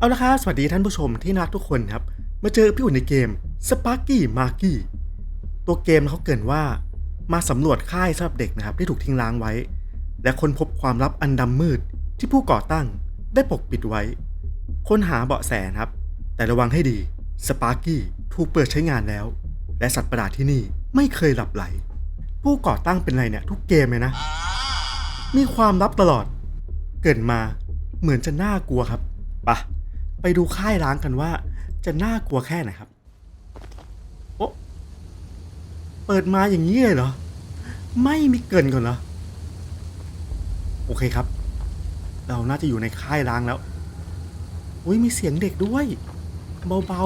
เอาละครับสวัสดีท่านผู้ชมที่นักทุกคนครับ มาเจอพี่อุ่นในเกม Sparky m a r k y ตัวเกมเขาเกินว่า มาสำรวจค่ายสำหรับเด็กนะครับที่ถูกทิ้งร้างไว้ และค้นพบความลับอันดำมืดที่ผู้ก่อตั้งได้ปกปิดไว้ ค้นหาเบาะแสครับ แต่ระวังให้ดี Sparky ถูกเปิดใช้งานแล้ว และสัตว์ประหลาดที่นี่ไม่เคยหลับไหล ผู้ก่อตั้งเป็นไรเนี่ยทุกเกมเลยนะ มีความลับตลอด เกิดมาเหมือนจะน่ากลัวครับปะ ไปดูค่ายร้างกันว่า จะน่ากลัวแค่ไหนครับ โอะเปิดมาอย่างนี้เลยเหรอ ไม่มีเกินก่อนเหรอ โอเคครับ เราน่าจะอยู่ในค่ายร้างแล้วอุ้ยมีเสียงเด็กด้วย เบา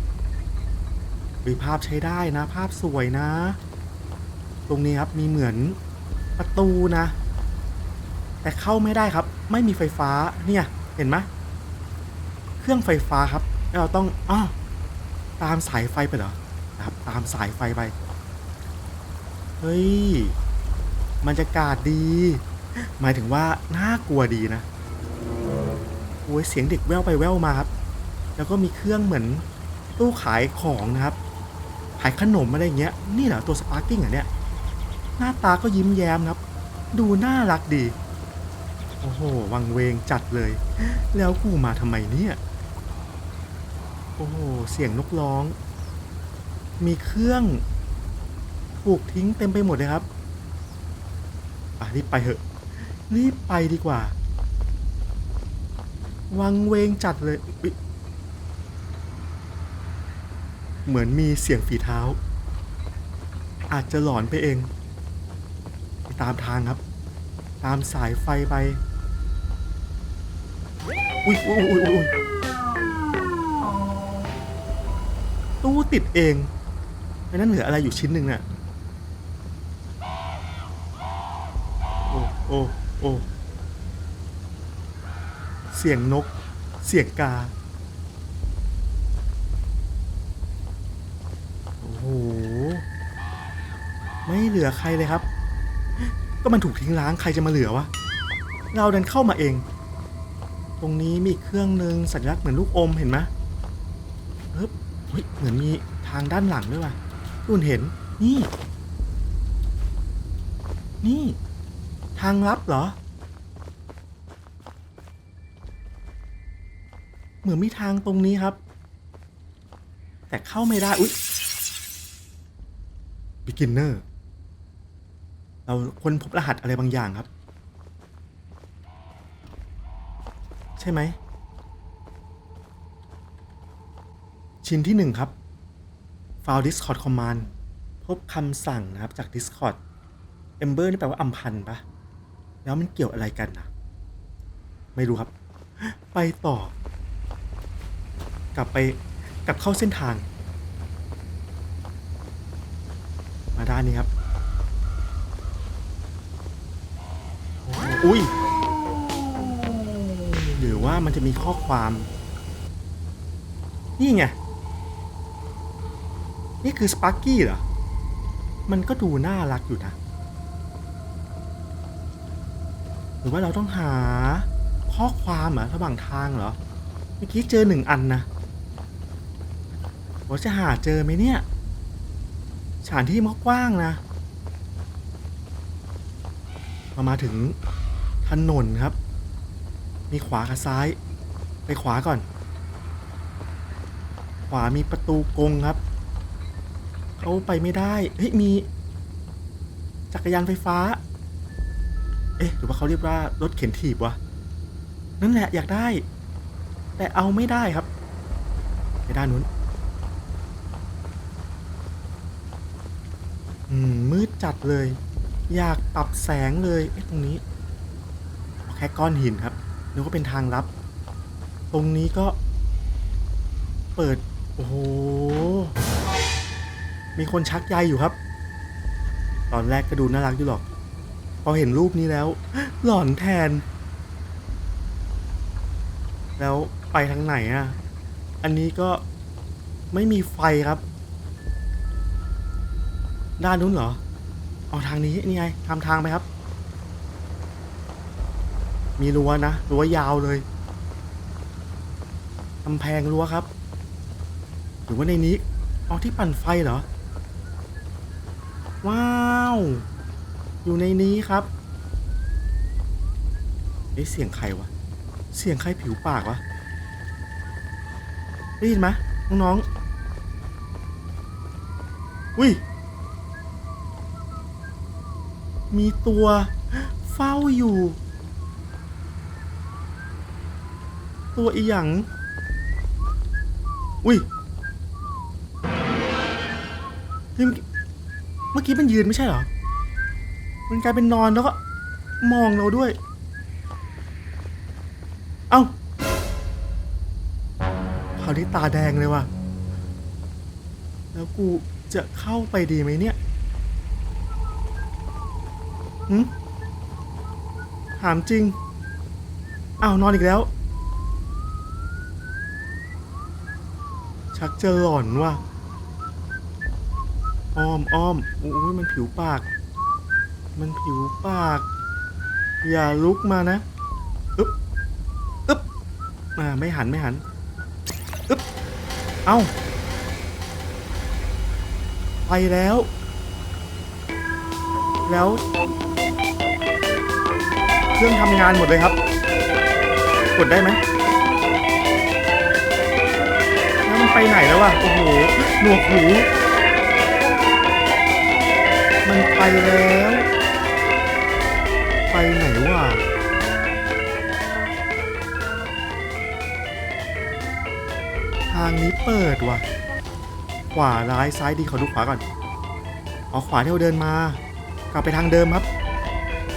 ๆวิภาพใช้ได้นะ ภาพสวยนะ ตรงนี้ครับมีเหมือนประตูนะ แต่เข้าไม่ได้ครับ ไม่มีไฟฟ้าเนี่ยเห็นไหม รื่องไฟฟ้าครับแล้วเราต้องอ้าวตามสายไฟไปเหรอนะครับ ตามสายไฟไป เฮ้ยบรรยากาศดี หมายถึงว่าน่ากลัวดีนะโอ้ยเสียงเด็กแววไปแววมาครับ แล้วก็มีเครื่องเหมือนตู้ขายของนะครับ ขายขนมอะไรเงี้ย นี่เหรอตัวสปาร์กิ้งอะเนี่ย หน้าตาก็ยิ้มแย้มครับ ดูน่ารักดี โอ้โห วังเวงจัดเลย แล้วกูมาทำไมเนี่ย โอ้โห เสียงนกร้อง มีเครื่องถูกทิ้งเต็มไปหมดเลยครับ อะรีบไปเถอะ รีบไปดีกว่า วังเวงจัดเลย เหมือนมีเสียงฝีเท้า อาจจะหลอนไปเองไปตามทางครับ ตามสายไฟไป อุ้ยอุ้ยอุ้ยอุ้ย ตู้ติดเองไอ้นั่นเหลืออะไรอยู่ชิ้นหนึ่งน่ะ โอ้โอ้โอ้เสียงนก เสียงกา โอ้โห ไม่เหลือใครเลยครับ ก็มันถูกทิ้งร้างใครจะมาเหลือวะ เราเดินเข้ามาเอง ตรงนี้มีเครื่องหนึ่งสัญลักษณ์เหมือนลูกอมเห็นไหมเฮ้ย เฮ้ยเหมือนมีทางด้านหลังด้วยว่ะคุณเห็น นี่ นี่ ทางลับเหรอ เหมือนมีทางตรงนี้ครับ แต่เข้าไม่ได้ อุ๊ย beginner เราค้นพบรหัสอะไรบางอย่างครับ ใช่ไหม ชิ้นที่หนึ่งครับ file discord command พบคำสั่งนะครับจาก discord ember นี่แปลว่าอำพันปะแล้วมันเกี่ยวอะไรกันนะไม่รู้ครับ ไปต่อ กลับไปกลับเข้าเส้นทาง มาด้านนี้ครับอุ้ยหรือว่ามันจะมีข้อความ นี่ไง นี่คือสปาร์กี้เหรอ มันก็ดูน่ารักอยู่นะ หรือว่าเราต้องหาข้อความเหรอระหว่างทางเหรอ เมื่อกี้เจอหนึ่งอันนะว่าจะหาเจอไหมเนี่ย สถานที่มันก็กว้างนะเรามาถึงถนนครับ มีขวากับซ้าย ไปขวาก่อน ขวามีประตูกงครับ เขาไปไม่ได้ เฮ้ย มี จักรยานไฟฟ้า เอ๊ะ หรือว่าเขาเรียกว่ารถเข็นถีบวะ นั่นแหละอยากได้ แต่เอาไม่ได้ครับ ไปด้านนู้น อืม มืดจัดเลย อยากปรับแสงเลย เอ๊ะ ตรงนี้ แค่ก้อนหินครับนึกว่าเป็นทางลับ ตรงนี้ก็ เปิด โอ้โห มีคนชักใยอยู่ครับ ตอนแรกก็ดูน่ารักอยู่หรอก พอเห็นรูปนี้แล้ว หลอนแทน แล้วไปทางไหนอะ อันนี้ก็ไม่มีไฟครับ ด้านนู้นเหรอ เอาทางนี้นี่ไงทำทางไปครับ มีรั้วนะรั้วยาวเลยำแพงรั้วครับ หรือว่าในนี้อ๋อที่ปั่นไฟเหรอ ว้าว อยู่ในนี้ครับเอ๊ะเสียงใครวะ เสียงใครผิวปากวะ ได้ยินไหมน้องๆ อุ้ย มีตัวเฝ้าอยู่ ตัวอีหยัง อุ้ย เมื่อกี้มันยืนไม่ใช่เหรอ มันกลายเป็นนอนแล้วก็มองเราด้วย เอ้าคราวนี้ตาแดงเลยว่ะ แล้วกูจะเข้าไปดีไหมเนี่ยหืมถามจริงอ้าวนอนอีกแล้ว ชักจะหลอนว่ะ อ้อมอ้อมโอ้ยมันผิวปาก มันผิวปาก อย่าลุกมานะอึ๊บอึ๊บมาไม่หันไม่หันอึ๊บเอ้าไปแล้ว แล้ว เครื่องทำงานหมดเลยครับ กดได้ไหมแล้วมันไปไหนแล้ววะโอ้โหหนวกหู มันไปแล้ว ไปไหนวะทางนี้เปิดว่ะ ขวาร้ายซ้ายดีขอดูขวาก่อนอ๋อขวาที่เราเดินมา กลับไปทางเดิมครับ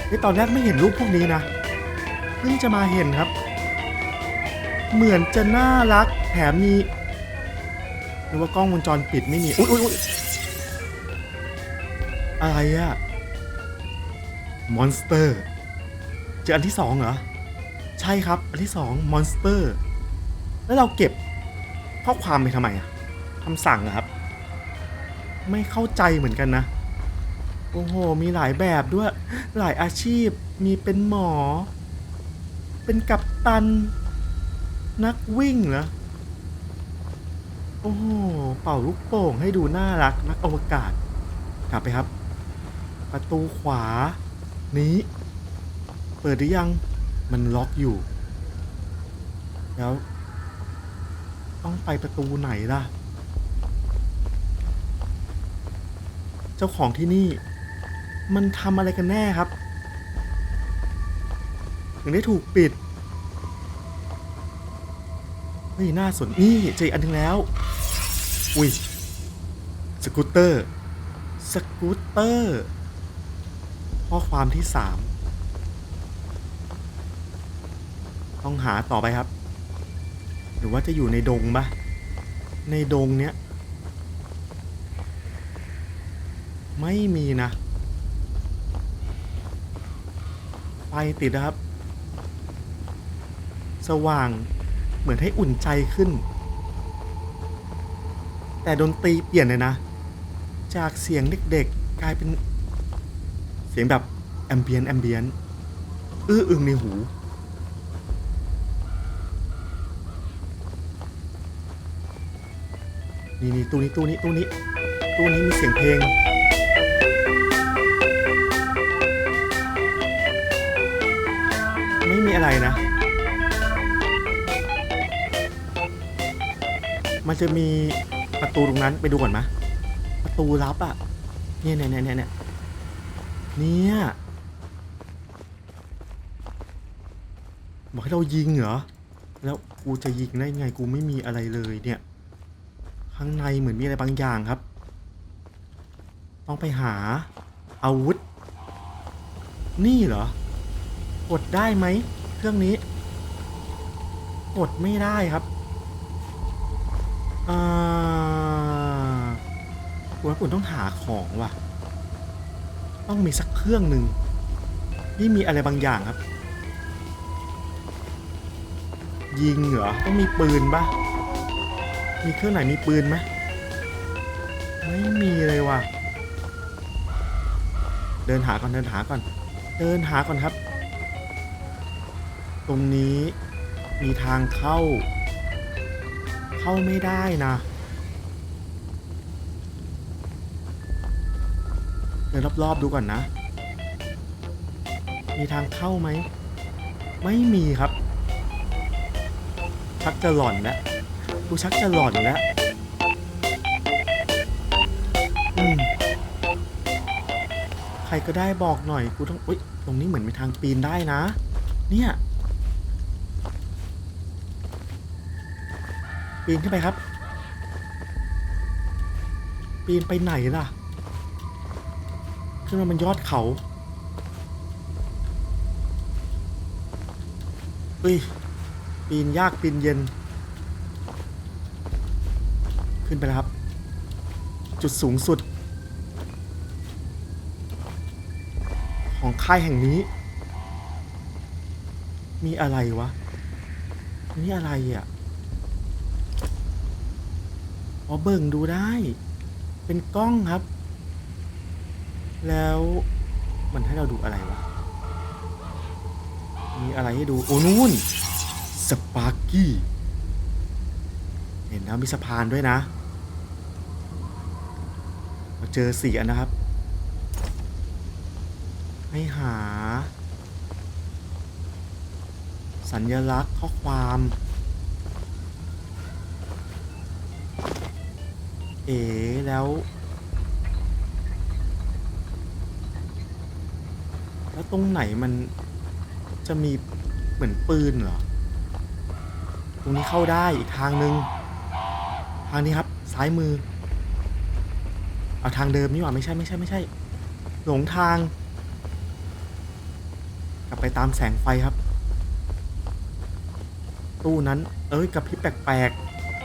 ไอตอนแรกไม่เห็นรูปพวกนี้นะเพิ่งจะมาเห็นครับ เหมือนจะน่ารักแถมมีหรือว่ากล้องวงจรปิดไม่มี อุ๊ยอุ๊ย อะไรอะมอนสเตอร์เจออันที่สองเหรอ ใช่ครับ อันที่สองมอนสเตอร์แล้วเราเก็บข้อความไปทำไมอะคำสั่งอะครับ ไม่เข้าใจเหมือนกันนะ โอ้โห มีหลายแบบด้วย หลายอาชีพ มีเป็นหมอ เป็นกัปตัน นักวิ่งเหรอ โอ้โห เป่าลูกโป่งให้ดูน่ารักนักอวกาศ กลับไปครับ ประตูขวา นี้ เปิดหรือยังมันล็อกอยู่ แล้ว ต้องไปประตูไหนล่ะ เจ้าของที่นี่ มันทำอะไรกันแน่ครับถึงได้ถูกปิดเฮ้ยน่าสนนี่เจออันนึงแล้ว อุ้ยสกูตเตอร์ สกูตเตอร์ ข้อความที่สามต้องหาต่อไปครับ หรือว่าจะอยู่ในดงปะในดงเนี้ย ไม่มีนะ ไฟติดนะครับ สว่างเหมือนให้อุ่นใจขึ้น แต่ดนตรีเปลี่ยนเลยนะ จากเสียงเด็กๆกลายเป็น เสียงแบบแอมเบียนแอมเบียนอื้ออึงในหู นี่นี่ตู้นี้ตู้นี้ตู้นี้ตู้นี้มีเสียงเพลงไม่มีอะไรนะ มันจะมีประตูตรงนั้นไปดูก่อนมะประตูลับอะ่ะเนี่ยเนี่ยเนี่ยเนี่ย เนี่ยบอกให้เรายิงเหรอ แล้วกูจะยิงได้ไงกูไม่มีอะไรเลยเนี่ย ข้างในเหมือนมีอะไรบางอย่างครับ ต้องไปหาอาวุธ นี่เหรอกดได้ไหมเครื่องนี้ กดไม่ได้ครับอ่าว่ากูต้องหาของว่ะ ต้องมีสักเครื่องหนึ่งที่มีอะไรบางอย่างครับ ยิงเหรอต้องมีปืนปะมีเครื่องไหนมีปืนไหมไม่มีเลยว่ะ เดินหาก่อนเดินหาก่อน เดินหาก่อนครับ ตรงนี้มีทางเข้า เข้าไม่ได้นะ เดินรอบๆดูก่อนนะ มีทางเข้าไหม ไม่มีครับ ชักจะหล่อนแล้วกูชักจะหล่อนแล้วอืมใครก็ได้บอกหน่อยกูต้องอุ้ยตรงนี้เหมือนมีทางปีนได้นะ เนี่ย ปีนขึ้นไปครับ ปีนไปไหนล่ะ ขึ้นมามันยอดเขาเฮ้ยปีนยากปีนเย็น ขึ้นไปแล้วครับ จุดสูงสุด ของค่ายแห่งนี้ มีอะไรวะนี่อะไรอะอ๋อเบิ่งดูได้ เป็นกล้องครับ แล้วมันให้เราดูอะไรวะ มีอะไรให้ดู โอ้นู่น สปาร์กี้ เห็นแล้วมีสะพานด้วยนะ มาเจอสี่อันนะครับ ให้หา สัญลักษณ์ข้อความ เอ๋แล้ว แล้วตรงไหนมันจะมีเหมือนปืนเหรอ ตรงนี้เข้าได้อีกทางนึง ทางนี้ครับ ซ้ายมือ เอาทางเดิมนี่หว่าไม่ใช่ไม่ใช่ไม่ใช่ หลงทาง กลับไปตามแสงไฟครับ ตู้นั้น เอ้ยกับพริบแปลก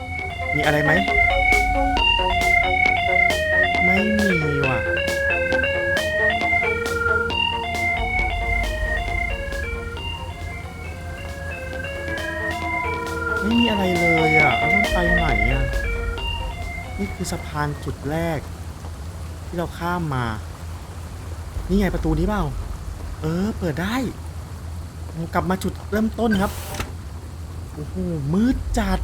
ๆ มีอะไรไหม ไม่มีว่ะ ไม่มีอะไรเลยอะเราต้องไปไหนอะ นี่คือสะพานจุดแรก ที่เราข้ามมา นี่ไงประตูนี้เปล่า เออ เปิดได้ กลับมาจุดเริ่มต้นครับ โอ้โห มืดจัด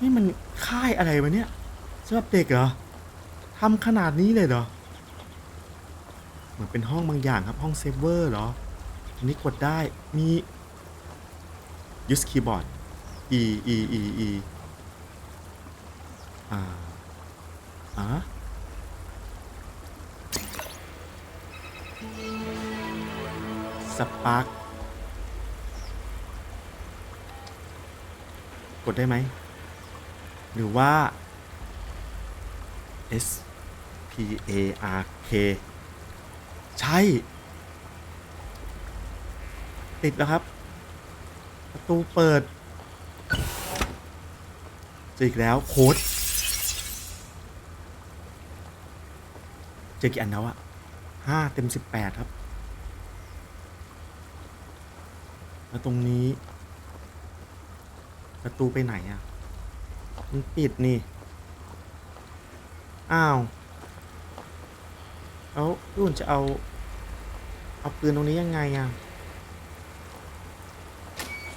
นี่มันค่ายอะไรวะเนี่ยสำหรับเด็กเหรอทำขนาดนี้เลยเหรอ เหมือนเป็นห้องบางอย่างครับห้องเซฟเวอร์เหรอ อันนี้กดได้มี use keyboard e e e e อ่าอ่าสปาร์กกดได้ไหม หรือว่า S P A R K ใช่ ติดแล้วครับ ประตูเปิดเจออีกแล้วโค้ดเจอกี่อันแล้วอะห้าเต็มสิบแปดครับ แล้วตรงนี้ ประตูไปไหนอะมันปิดนี่ อ้าว แล้วพี่อุ่นจะเอา เอาปืนตรงนี้ยังไงอะ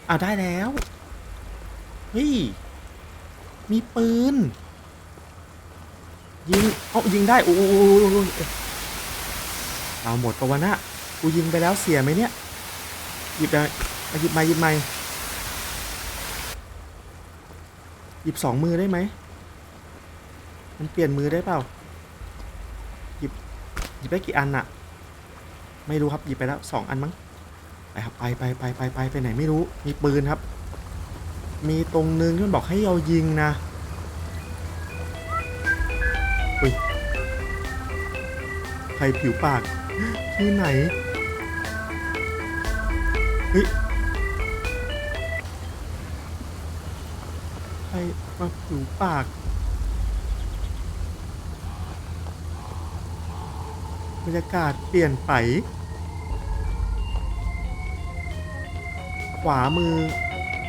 อ้าได้แล้ว เฮ้ย มีปืน ยิง เอายิงได้ โอ้โหเอาหมดปะวะนะกูยิงไปแล้วเสียไหมเนี่ย หยิบมาหยิบมาหยิบมาหยิบสองมือได้ไหม มันเปลี่ยนมือได้เปล่า หยิบได้กี่อันอะไม่รู้ครับหยิบไปแล้วสองอันมั้งไปครับไปไปไปไปไปไปไหนไม่รู้มีปืนครับ มีตรงนึงที่มันบอกให้เรายิงนะอุ้ยใครผิวปากที่ไหนเฮ้ยใครมาผิวปาก รรยากาศเปลี่ยนไป ขวามือ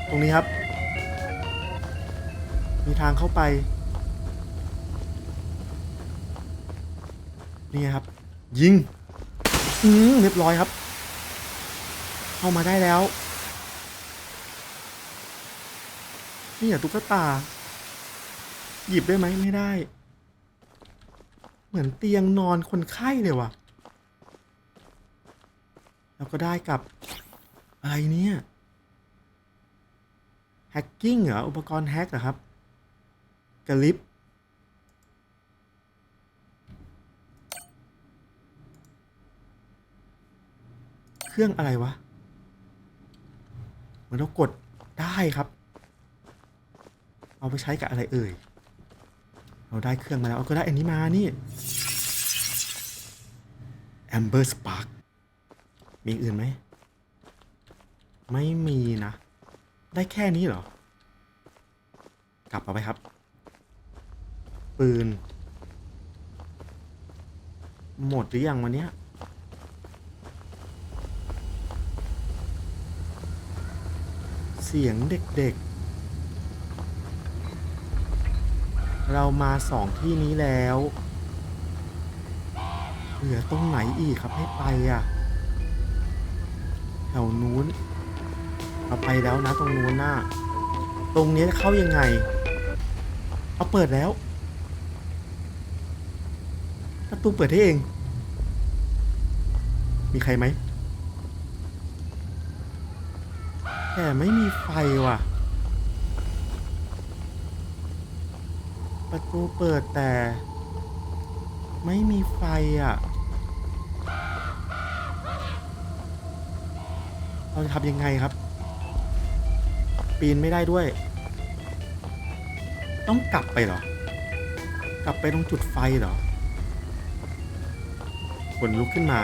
ตรงนี้ครับ มีทางเข้าไป นี่ไงครับ ยิง อืมเรียบร้อยครับ เข้ามาได้แล้ว นี่อะตุ๊กตา หยิบได้ไหมไม่ได้ เหมือนเตียงนอนคนไข้เลยว่ะ แล้วก็ได้กับอะไรเนี่ยแฮกกิ้งเหรอ อุปกรณ์แฮกเหรอครับกระลิบเครื่องอะไรวะเหมือนเรากดได้ครับ เอาไปใช้กับอะไรเอ่ย เราได้เครื่องมาแล้วเอาก็ได้อันนี้มานี่ Amber Spark มีอื่นไหม ไม่มีนะ ได้แค่นี้เหรอ กลับเอาไปครับ ปืน หมดหรือยังวันนี้เสียงเด็กๆ เรามาสองที่นี้แล้ว เหลือตรงไหนอีกครับให้ไปอะ แถวนู้นเราไปแล้วนะตรงนู้นน่ะ ตรงนี้จะเข้ายังไง เอาเปิดแล้ว ประตูเปิดได้เอง มีใครไหมแต่ไม่มีไฟว่ะ ประตูเปิดแต่ ไม่มีไฟอะ เราจะทำยังไงครับ ปีนไม่ได้ด้วย ต้องกลับไปเหรอ กลับไปตรงจุดไฟเหรอขนลุกขึ้นมา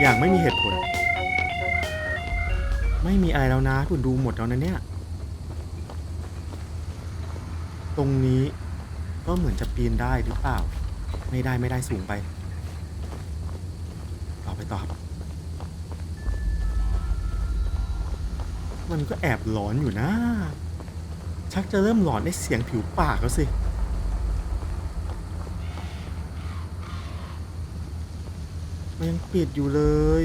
อย่างไม่มีเหตุผล ไม่มีอะไรแล้วนะคุณดูหมดแล้วนะเนี่ย ตรงนี้ ก็เหมือนจะปีนได้หรือเปล่า ไม่ได้ไม่ได้สูงไป ต่อไปต่อครับ มันก็แอบหลอนอยู่นะ ชักจะเริ่มหลอนในเสียงผิวปากแล้วสิมันยังปิดอยู่เลย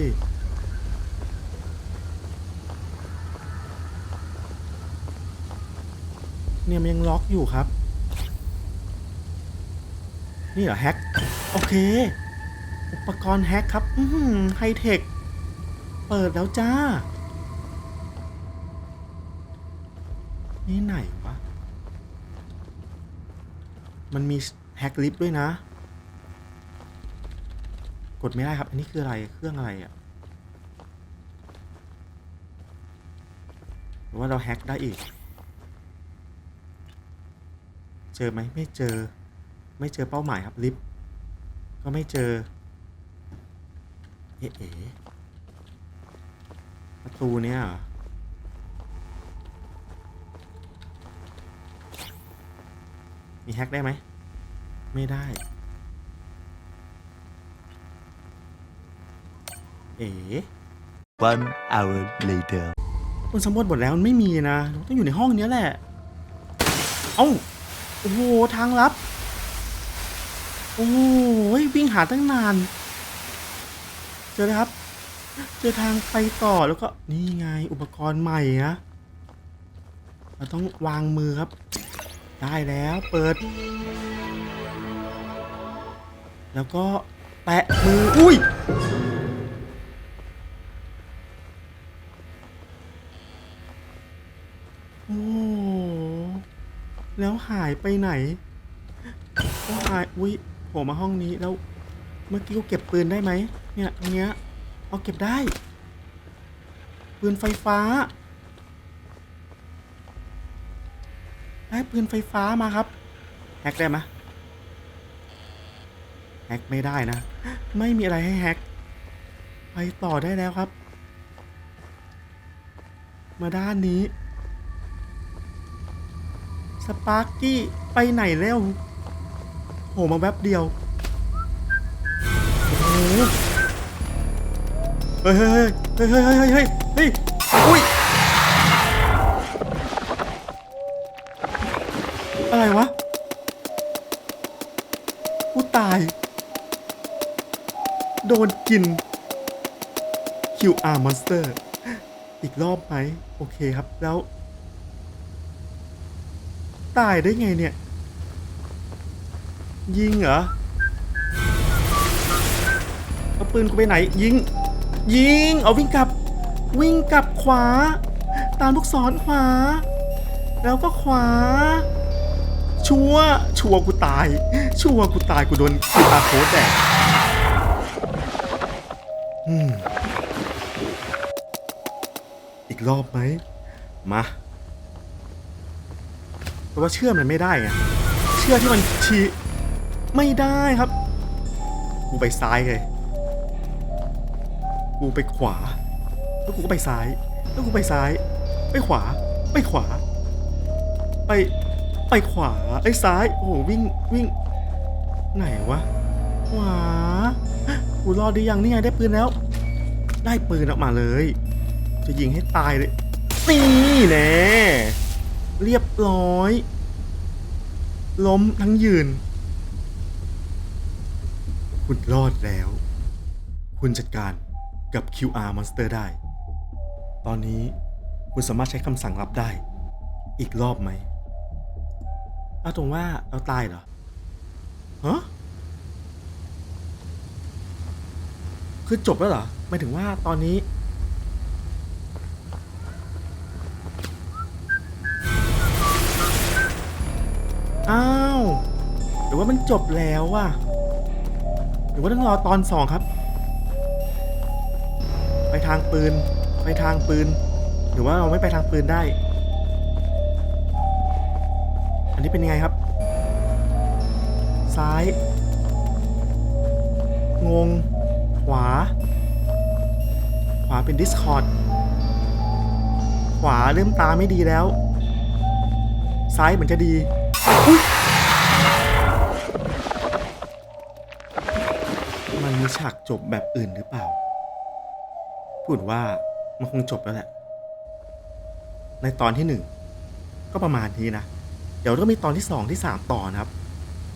เนี่ยมันยังล็อกอยู่ครับ นี่เหรอแฮกโอเค อุปกรณ์แฮกครับ อืไฮเทค เปิดแล้วจ้า นี่ไหนวะ มันมีแฮกลิฟด้วยนะ กดไม่ได้ครับ อันนี้คืออะไร เครื่องอะไรอะ่ะหรือว่าเราแฮกได้อีก เจอไหมไม่เจอ ไม่เจอเป้าหมายครับลิฟต์ก็ไม่เจอ เอ๊ะเอ๋ประตูเนี่ยเหรอมีแฮกได้ไหม ไม่ได้ เอ๋ One hour later. บนสำรวจหมดแล้วมันไม่มีนะ ต้องอยู่ในห้องเนี้ยแหละ เอ้า โอ้โห ทางลับ โอ้ยวิ่งหาตั้งนาน เจอเลยครับ เจอทางไปต่อแล้วก็นี่ไงอุปกรณ์ใหม่นะเราต้องวางมือครับ ได้แล้วเปิด แล้วก็แตะมือ อุ้ยโอ้แล้วหายไปไหน ก็หาย อุ้ย โผล่มาห้องนี้แล้ว เมื่อกี้กูเก็บปืนได้ไหมเนี่ยอันเนี้ยเอาเก็บได้ ปืนไฟฟ้าได้ปืนไฟฟ้ามาครับแฮกได้ไหมแฮกไม่ได้นะ ไม่มีอะไรให้แฮกไปต่อได้แล้วครับ มาด้านนี้สปาร์กี้ไปไหนแล้ว โผล่มาแวบเดียวโอ้โหเฮ้ยเฮ้ยเฮ้ยเฮ้ยเฮ้ยเฮ้ยเฮ้ยเฮ้ยอุ้ยอะไรวะกูตาย โดนกิน QR Monster อีกรอบไหม โอเคครับแล้ว ตายได้ไงเนี่ย ยิงเหรอเอาปืนกูไปไหน ยิง ยิง เอาวิ่งกลับ วิ่งกลับขวา ตามลูกศรขวา แล้วก็ขวา ชัว ชัวกูตาย ชัวกูตายกูโดนกูตาโคตแดกอีกรอบไหม มาแต่ว่าเชื่อมันไม่ได้ไงเชื่อที่มันชี้ ไม่ได้ครับ กูไปซ้ายไงกูไปขวา แล้วกูก็ไปซ้าย แล้วกูไปซ้าย ไปขวา ไปขวา ไป ไปขวา ไอ้ซ้าย โอ้โหวิ่งวิ่ง ไหนวะ ขวา กูรอดดียังนี่ไงได้ปืนแล้ว ได้ปืนออกมาเลย จะยิงให้ตายเลย นี่แน่เรียบร้อย ล้มทั้งยืน คุณรอดแล้ว คุณจัดการกับ QR Monster ได้ ตอนนี้คุณสามารถใช้คำสั่งรับได้ อีกรอบไหม เอาตรงว่าเราตายเหรอ ฮะ คือจบแล้วเหรอหมายถึงว่าตอนนี้อ้าวหรือว่ามันจบแล้วว่ะ รือว่าต้องรอตอนสองครับ ไปทางปืน ไปทางปืน หรือว่าเราไม่ไปทางปืนได้ อันนี้เป็นยังไงครับ ซ้าย งง ขวา ขวาเป็น Discord ขวาเริ่มตาไม่ดีแล้ว ซ้ายเหมือนจะดี ฉากจบแบบอื่นหรือเปล่า พูดว่ามันคงจบแล้วแหละ ในตอนที่หนึ่งก็ประมาณนี้นะ เดี๋ยวต้องมีตอนที่สองที่สามต่อนะครับ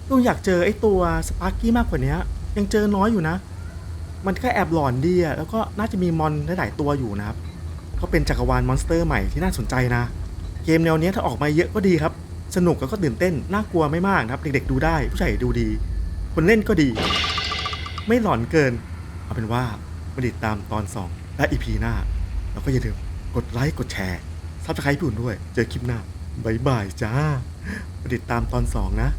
ลุงอยากเจอไอ้ตัวสปาร์กี้มากกว่านี้ยังเจอน้อยอยู่นะ มันก็แอบหลอนดีอะแล้วก็น่าจะมีมอนหลายตัวอยู่นะครับเขาเป็นจักรวาลมอนสเตอร์ใหม่ที่น่าสนใจนะ เกมแนวนี้ถ้าออกมาเยอะก็ดีครับ สนุกแล้วก็ตื่นเต้นน่ากลัวไม่มากนะครับ เด็กๆดูได้ผู้ใหญ่ดูดี คนเล่นก็ดี ไม่หลอนเกิน เอาเป็นว่ามาติดตามตอน 2 และอีพีหน้า แล้วก็อย่าลืมกดไลค์กดแชร์ซับสไครต์พี่อุ่นด้วย เจอคลิปหน้าบายบายจ้ามาติดตามตอน 2 นะ